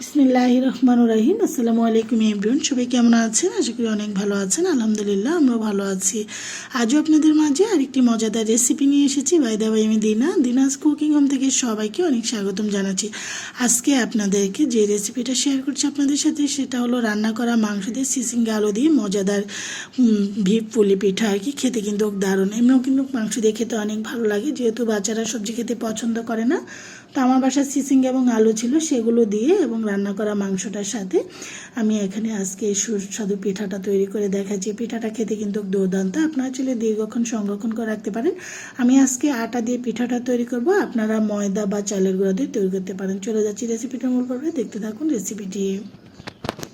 বিসমিল্লাহ রহমান রাহিম। আসসালামু আলাইকুম এভরিওন সবাই কেমন আছেন? আশা করি অনেক ভালো আছেন। আলহামদুলিল্লাহ, আমরাও ভালো আছি। আজও আপনাদের মাঝে আরেকটি মজাদার রেসিপি নিয়ে এসেছি বাইদা ভাই আমি দিনা। দিনাজ কুকিং হোম থেকে সবাইকে অনেক স্বাগতম জানাচ্ছি। আজকে আপনাদেরকে যে রেসিপিটা শেয়ার করছি আপনাদের সাথে, সেটা হলো রান্না করা মাংস দিয়ে সিসিঙ্গা আলু দিয়ে মজাদার ভিপ পুলি পিঠা। আর কি, খেতে কিন্তু দারুণ। এমনিও কিন্তু মাংস দিয়ে খেতে অনেক ভালো লাগে। যেহেতু বাচ্চারা সবজি খেতে পছন্দ করে না তো আমার বাসার সিসিং এবং আলু ছিল, সেগুলো দিয়ে এবং রান্না করা মাংসটার সাথে আমি এখানে আজকে সুস্বাদু পিঠাটা তৈরি করে দেখাচ্ছি। পিঠাটা খেতে কিন্তু দুর্দান্ত। আপনারা চলে দীর্ঘক্ষণ সংরক্ষণ করে রাখতে পারেন। আমি আজকে আটা দিয়ে পিঠাটা তৈরি করব। আপনারা ময়দা বা চালের গুঁড়া দিয়ে তৈরি করতে পারেন। চলে যাচ্ছি রেসিপিটা মূল পর্বে। দেখতে থাকুন রেসিপিটি।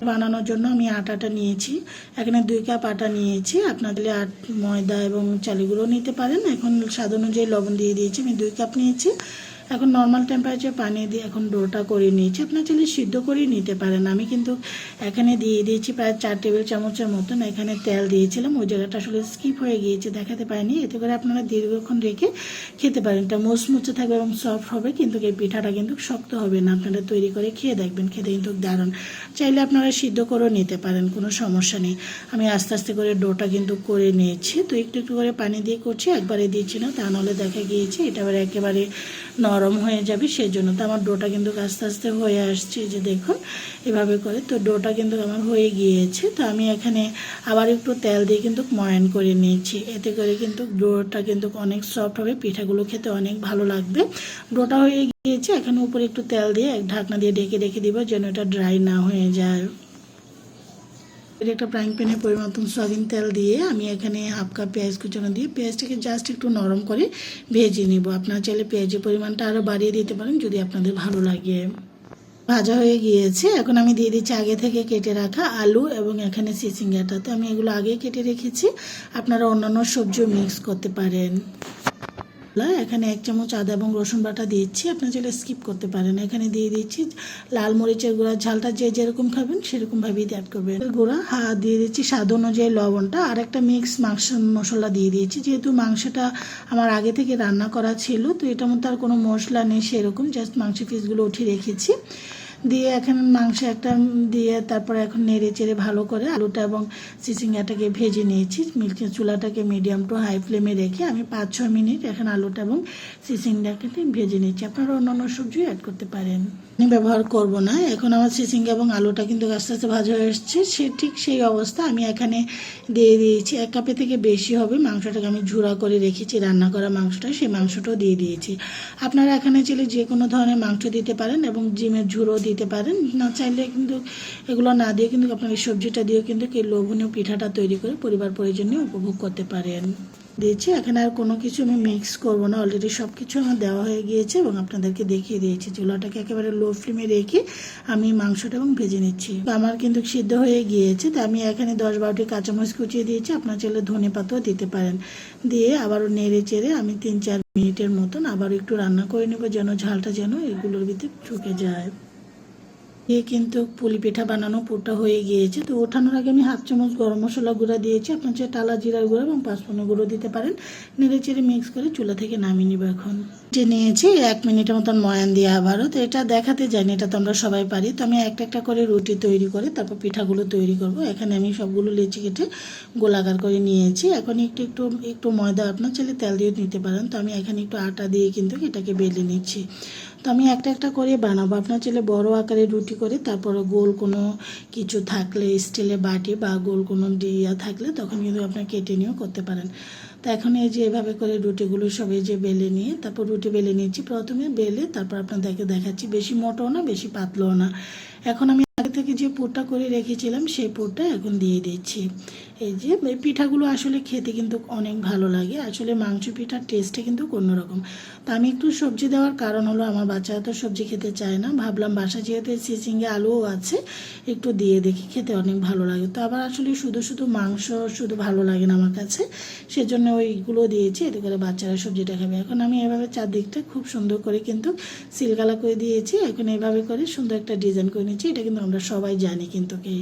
বানানোর জন্য আমি আটাটা নিয়েছি। এখানে দুই কাপ আটা নিয়েছি। আপনাদের আট, ময়দা এবং চালিগুলো নিতে পারেন। এখন স্বাদ অনুযায়ী লবণ দিয়ে দিয়েছি। আমি দুই কাপ নিয়েছি। এখন নর্মাল টেম্পারেচার পানি দিয়ে এখন ডোটা করে নিয়েছি। আপনার চাইলে সিদ্ধ করেই নিতে পারেন। আমি কিন্তু এখানে দিয়ে দিয়েছি প্রায় চার টেবিল চামচের মতন। এখানে তেল দিয়েছিলাম। ওই জায়গাটা আসলে স্কিপ হয়ে গিয়েছে, দেখাতে পারিনি। এতে করে আপনারা দীর্ঘক্ষণ রেখে খেতে পারেন। এটা মুচমুচে থাকবে এবং সফট হবে, কিন্তু এই পিঠাটা কিন্তু শক্ত হবে না। আপনারা তৈরি করে খেয়ে দেখবেন। খেতে কিন্তু দারুণ। চাইলে আপনারা সিদ্ধ করেও নিতে পারেন, কোনো সমস্যা নেই। আমি আস্তে আস্তে করে ডোটা কিন্তু করে নিয়েছি। তো একটু একটু করে পানি দিয়ে করছি। একবারে দিচ্ছি না, তা নাহলে দেখা গিয়েছে, এটা একেবারে নরম হয়ে যাবে সেই জন্য তো আমার ডোটা কিন্তু আস্তে আস্তে হয়ে আসছে যে দেখুন, এভাবে করে। তো ডোটা কিন্তু আমার হয়ে গিয়েছে, তো আমি এখানে আবার একটু তেল দিয়ে কিন্তু ময়ান করে নিয়েছি। এতে করে কিন্তু ডোটা কিন্তু অনেক সফট হবে, পিঠাগুলো খেতে অনেক ভালো লাগবে। ডোটা হয়ে গিয়েছে, এখানে উপরে একটু তেল দিয়ে এক ঢাকনা দিয়ে ঢেকে রেখে দিব যেন এটা ড্রাই না হয়ে যায়। এর একটা ফ্রাইং প্যানে পরিমাণ সয়াবিন তেল দিয়ে আমি এখানে হাফ কাপ পেঁয়াজ কুচানো দিয়ে পেঁয়াজটাকে জাস্ট একটু নরম করে ভেজে নেব। আপনারা চাইলে পেঁয়াজের পরিমাণটা আরও বাড়িয়ে দিতে পারেন যদি আপনাদের ভালো লাগে। ভাজা হয়ে গিয়েছে। এখন আমি দিয়ে দিচ্ছি আগে থেকে কেটে রাখা আলু এবং এখানে সিসিঙ্গাটা। তো আমি এগুলো আগে কেটে রেখেছি। আপনারা অন্যান্য সবজিও মিক্স করতে পারেন। এখানে এক চামচ আদা এবং রসুন বাটা দিয়েছি। আপনি চাইলে স্কিপ করতে পারেন। এখানে দিয়ে দিচ্ছি লাল মরিচের গুঁড়া। ঝালটা যে যেরকম খাবেন, সেরকমভাবেই অ্যাড করবেন। গুঁড়া, হা, দিয়ে দিচ্ছি স্বাদ অনুযায়ী লবণটা। আর একটা মিক্স মাংস, মশলা দিয়ে দিয়েছি। যেহেতু মাংসটা আমার আগে থেকে রান্না করা ছিল, তো এটার মধ্যে আর কোনো মশলা নেই সেরকম জাস্ট মাংস পিসগুলো উঠিয়ে রেখেছি। দিয়ে এখন মাংস একটা দিয়ে তারপরে এখন নেড়ে চেড়ে ভালো করে আলুটা এবং চিচিঙ্গাটাকে ভেজে নিয়েছি। মিল্ক চুলাটাকে মিডিয়াম টু হাই ফ্লেমে রেখে আমি পাঁচ ছ মিনিট এখন আলুটা এবং চিচিঙ্গাটাকে ভেজে নিয়েছি আপনারা অন্যান্য সবজিও অ্যাড করতে পারেন। ব্যবহার করব না। এখন আমার চিচিঙ্গা এবং আলুটা কিন্তু আস্তে আস্তে ভাজা হয়ে এসছে। সে ঠিক সেই অবস্থা আমি এখানে দিয়ে দিয়েছি। এক কাপে থেকে বেশি হবে মাংসটাকে আমি ঝুড়া করে রেখেছি, রান্না করা মাংসটা, সেই মাংসটাও দিয়ে দিয়েছি। আপনারা এখানে চাইলে যে কোনো ধরনের মাংস দিতে পারেন এবং জিমের ঝুড়ো দিতে পারেন। না চাইলে কিন্তু এগুলো না দিয়ে কিন্তু আপনার এই সবজিটা দিয়েও কিন্তু এই লোভনীয় পিঠাটা তৈরি করে পরিবার পরিজনে উপভোগ করতে পারেন। দিয়েছি। এখানে আর কোনো কিছু আমি মিক্স করব না। অলরেডি সব কিছু আমার দেওয়া হয়ে গিয়েছে এবং আপনাদেরকে দেখিয়ে দিয়েছি। চুলাটাকে একেবারে লো ফ্লেমে রেখে আমি মাংসটা এবং ভেজে নিচ্ছি। আমার কিন্তু সিদ্ধ হয়ে গিয়েছে। তো আমি এখানে দশ বারোটি কাঁচামরিচ কুচিয়ে দিয়েছি। আপনার চাইলে ধনে পাতাও দিতে পারেন। দিয়ে আবারও নেড়ে চেড়ে আমি তিন চার মিনিটের মতন আবার একটু রান্না করে নেব যেন ঝালটা যেন এগুলোর ভিতরে ঢুকে যায়। দিয়ে কিন্তু পুলি পিঠা বানানো পুরটা হয়ে গিয়েছে। তো ওঠানোর আগে আমি হাফ চামচ গরম মশলা গুঁড়া দিয়েছি। আপনার চেয়ে টালা জিরার গুঁড়ো এবং পাঁচফোড়ন গুঁড়ো দিতে পারেন। নেড়ে চেড়ে মিক্স করে চুলা থেকে নামিয়ে নিব এখন। যে নিয়েছি, এক মিনিটের মতন ময়ান দিয়ে আবারও। তো এটা দেখাতে যাইনি, এটা তো আমরা সবাই পারি। তো আমি একটা একটা করে রুটি তৈরি করে, তারপর পিঠাগুলো তৈরি করব। এখানে আমি সবগুলো লেচি কেটে গোলাকার করে নিয়েছি। এখন একটু একটু একটু ময়দা আপনার চাইলে তেল দিয়ে নিতে পারেন। তো আমি এখানে একটু আটা দিয়ে কিন্তু এটাকে বেলে নিচ্ছি। তো আমি একটা একটা করে বানাবো। আপনার চাইলে বড় আকারে রুটি করে তারপরে গোল কোনো কিছু থাকলে স্টিলের বাটি বা গোল কোনো ডিয়া থাকলে তখন কিন্তু আপনার কেটে নিয়েও করতে পারেন। তো এখন এই যে এভাবে করে রুটিগুলো সব এই যে বেলে নিয়ে তারপর রুটি বেলে নিচ্ছি প্রথমে বেলে তারপর আপনাদেরকে দেখাচ্ছি। বেশি মোটাও না, বেশি পাতলাও না। এখন আমি আগে থেকে যে পুরটা করে রেখেছিলাম সেই পুরটা এখন দিয়ে দিচ্ছি। এই যে এই পিঠাগুলো আসলে খেতে কিন্তু অনেক ভালো লাগে। আসলে মাংস পিঠার টেস্টে কিন্তু অন্যরকম। তা আমি একটু সবজি দেওয়ার কারণ হলো আমার বাচ্চারা তো সবজি খেতে চায় না। ভাবলাম বাসা যেহেতু চিচিঙ্গে আলুও আছে, একটু দিয়ে দেখি খেতে অনেক ভালো লাগে। তো আবার আসলে শুধু শুধু মাংস শুধু ভালো লাগে না আমার কাছে। সেজন্য ওইগুলো দিয়েছি, এতে করে বাচ্চারা সবজিটা খাবে। এখন আমি এভাবে চারদিকটা খুব সুন্দর করে কিন্তু সিলগালা করে দিয়েছি। এখন এভাবে করে সুন্দর একটা ডিজাইন করে নিচ্ছি। এটা কিন্তু আমরা সবাই জানি কিন্তু এই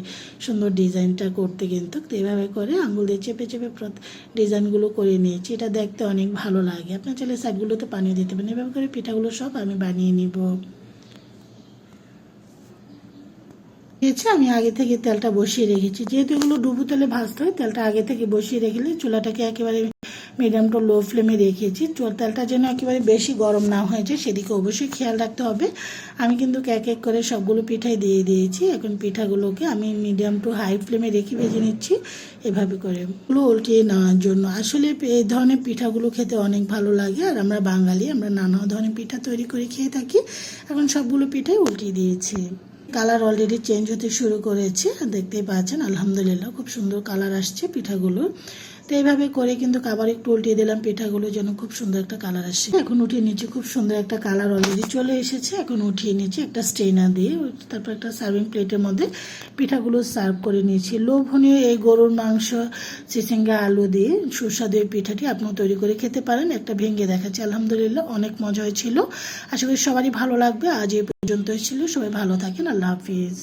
সুন্দর ডিজাইনটা করতে কিন্তু। তো এভাবে করে করে আঙুল দিয়ে চেপে চেপে ডিজাইনগুলো করে নিয়েছি। এটা দেখতে অনেক ভালো লাগে। আপনার চাইলে সাইডগুলোতে পানিও দিতে পারেন। এভাবে করে পিঠাগুলো সব আমি বানিয়ে নিব। দিয়েছি আমি আগে থেকে তেলটা বসিয়ে রেখেছি। যেহেতু এগুলো ডুবু তেলে ভাজতে হয়, তেলটা আগে থেকে বসিয়ে রেখেলে চুলাটাকে একেবারে মিডিয়াম টু লো ফ্লেমে রেখেছি। তেলটা যেন একেবারে বেশি গরম না হয়ে যায়, সেদিকে অবশ্যই খেয়াল রাখতে হবে। আমি কিন্তু এক এক করে সবগুলো পিঠাই দিয়ে দিয়েছি। এখন পিঠাগুলোকে আমি মিডিয়াম টু হাই ফ্লেমে রেখে ভেজে নিচ্ছি, এভাবে করে। এগুলো উল্টিয়ে নেওয়ার জন্য। আসলে এই ধরনের পিঠাগুলো খেতে অনেক ভালো লাগে। আর আমরা বাঙালি, আমরা নানা ধরনের পিঠা তৈরি করে খেয়ে থাকি। এখন সবগুলো পিঠাই উল্টিয়ে দিয়েছি। কালার অলরেডি চেঞ্জ হতে শুরু করেছে। দেখতেই পাচ্ছেন, আলহামদুলিল্লাহ, খুব সুন্দর কালার আসছে পিঠাগুলোর। তো এইভাবে করে কিন্তু আবার একটু উল্টিয়ে দিলাম পিঠাগুলো যেন খুব সুন্দর একটা কালার আসে। এখন উঠিয়ে নিচ্ছি, খুব সুন্দর একটা কালার অলরেডি চলে এসেছে। এখন উঠিয়ে নিচ্ছি একটা স্ট্রেনার দিয়ে, তারপর একটা সার্ভিং প্লেটের মধ্যে পিঠাগুলো সার্ভ করে নিয়েছি। লোভনীয় এই গরুর মাংস চিচিঙ্গা আলু দিয়ে সুস্বাদু এই পিঠাটি আপনিও তৈরি করে খেতে পারেন। একটা ভেঙে দেখাচ্ছি, আলহামদুলিল্লাহ অনেক মজা হয়েছিল। আশা করি সবারই ভালো লাগবে। আজ এই পর্যন্তই ছিল। সবাই ভালো থাকেন। আল্লাহ হাফিজ।